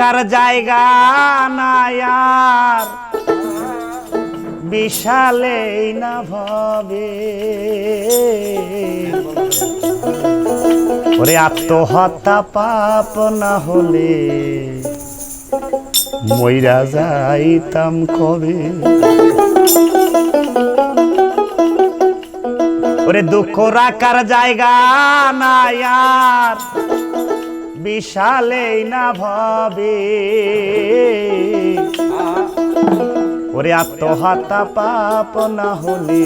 রাখার জায়গা নায়ার বিশালেই না ভবে ওরে আত্মহত্যা পাপ না হলে মইরা যাইতাম কবে? ওরে দুঃখ রাখার জায়গা নায়ার বিশালেই না ভাবে। ওরে আত্মহত্যা পাপ না হলে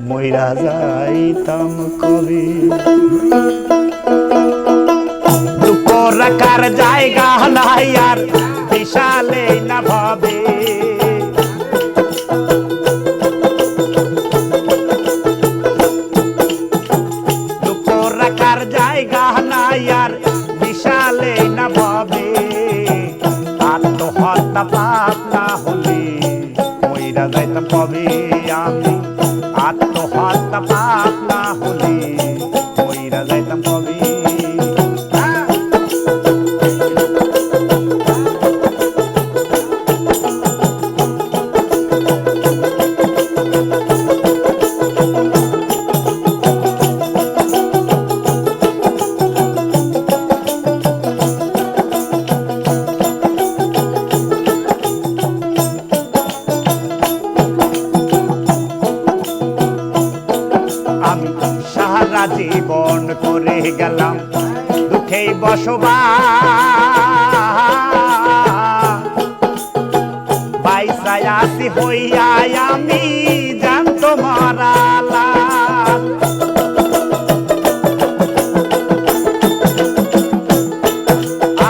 মইরা যাইতাম কবে? রাখার জায়গা নাই আর বিশালেই না ভবে। না ভাবে বসবাস। বাইসায় আসি হইয়া আমি জানত মারালা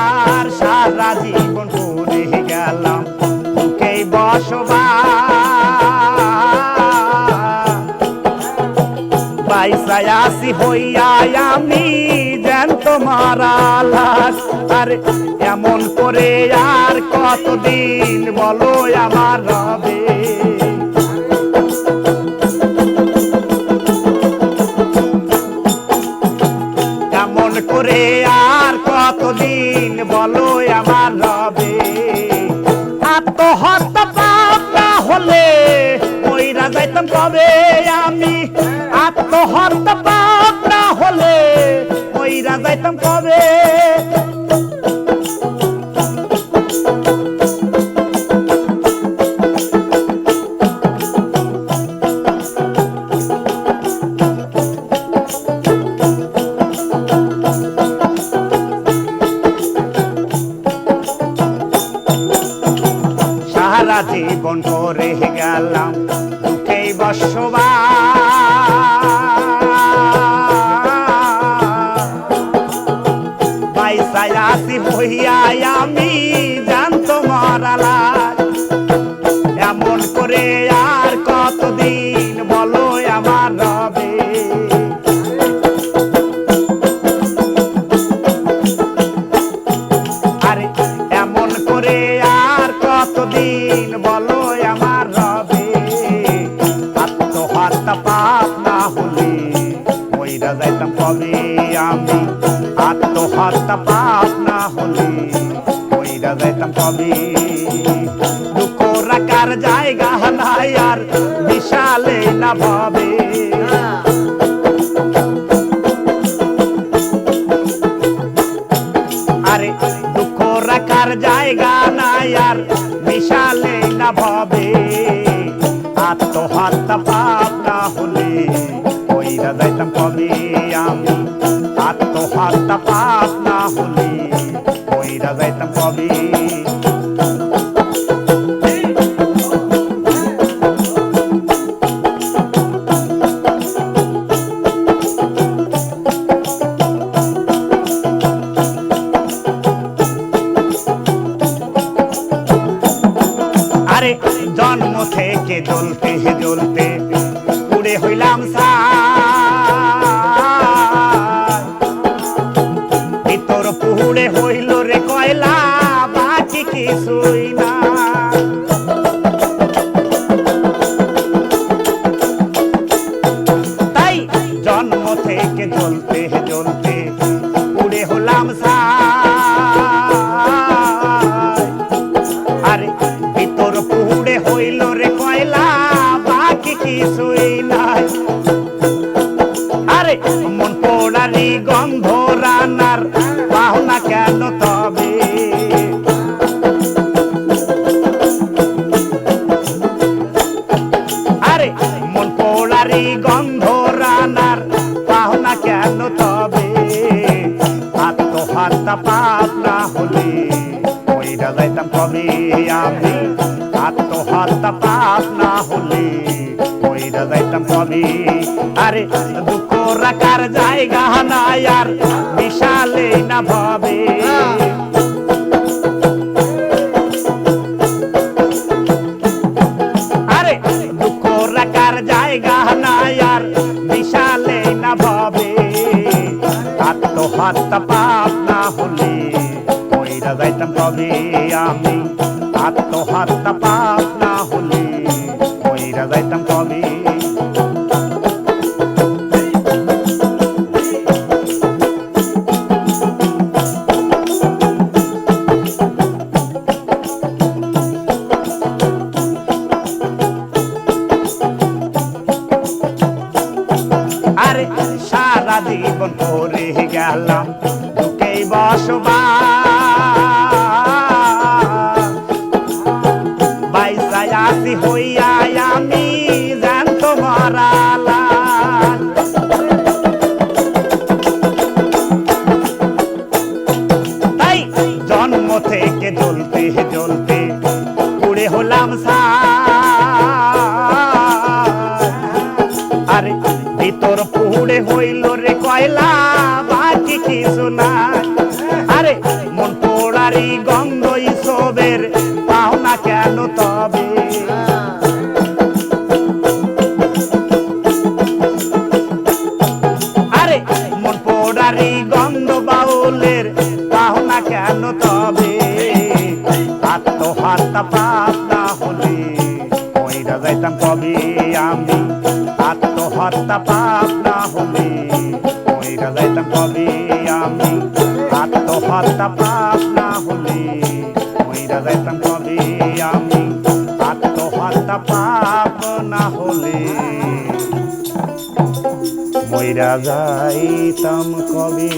আর সারা জীবন করে গেলাম দুঃখে বসবাস। বাইসায় আসি হইয়া আমি তোমার লাশ আর এমন করে আর কতদিন বলো আমার রবে? এমন করে আর কতদিন বলো আমার রবে? আত্মহত্যা পাপ না হলে ওইরা যাইতাম কবে আমি? আত্মহত্যা পাপ ওইরা যাইতাম কবে? জীবন করে গেলাম দুঃখেই বসবাস। বাইসায় আসি হইয়া আমি আত্মহত্যা পাপ না হলে ওইরা যাইতাম কবে দুঃখ জায়গা নাই আর বিশালে না ভাবে। আরে দুঃখ রাখার জায়গা নাই আর বিশালে না ভাবে। আত্মহত্যা পাপ না হলে ওইরা যাইতাম কবে আত্মহত্যা পাপ না হলে কইরা যাইতাম কবে? জ্বলতে জ্বলতে উড়ে হলাম আরে ভিতর পুড়ে হইল রে কয়লা, বাকি কিছুই নাই। আরে মন পোড়ারি গন্ধ রানার কেন তবে। আত্মহাতা পাপ না হলে মইরা যাইতাম কবে আমি। আত্মহাতা পাপ না হলে মইরা যাইতাম কবে আরে দুঃখ রাখার জায়গা না আর বিশালে না ভাবে। পাপ না হলে কইরা যাইতাম কবে আমি। আত্মহত্যা পাপ আরে সারা জীবন করে গেলাম তোকেই বসবাস। বাইসায় আসি হইয়া হইল রে কয়লা বাকি কিছু নাই। আত্মহত্যা পাপ না হলে কইরা যাইতাম কবে আমি? আত্মহত্যা পাপ না হলে কইরা যাইতাম কবে আমি? আত্মহত্যা পাপ না হলে। মইরা যাইতাম কবে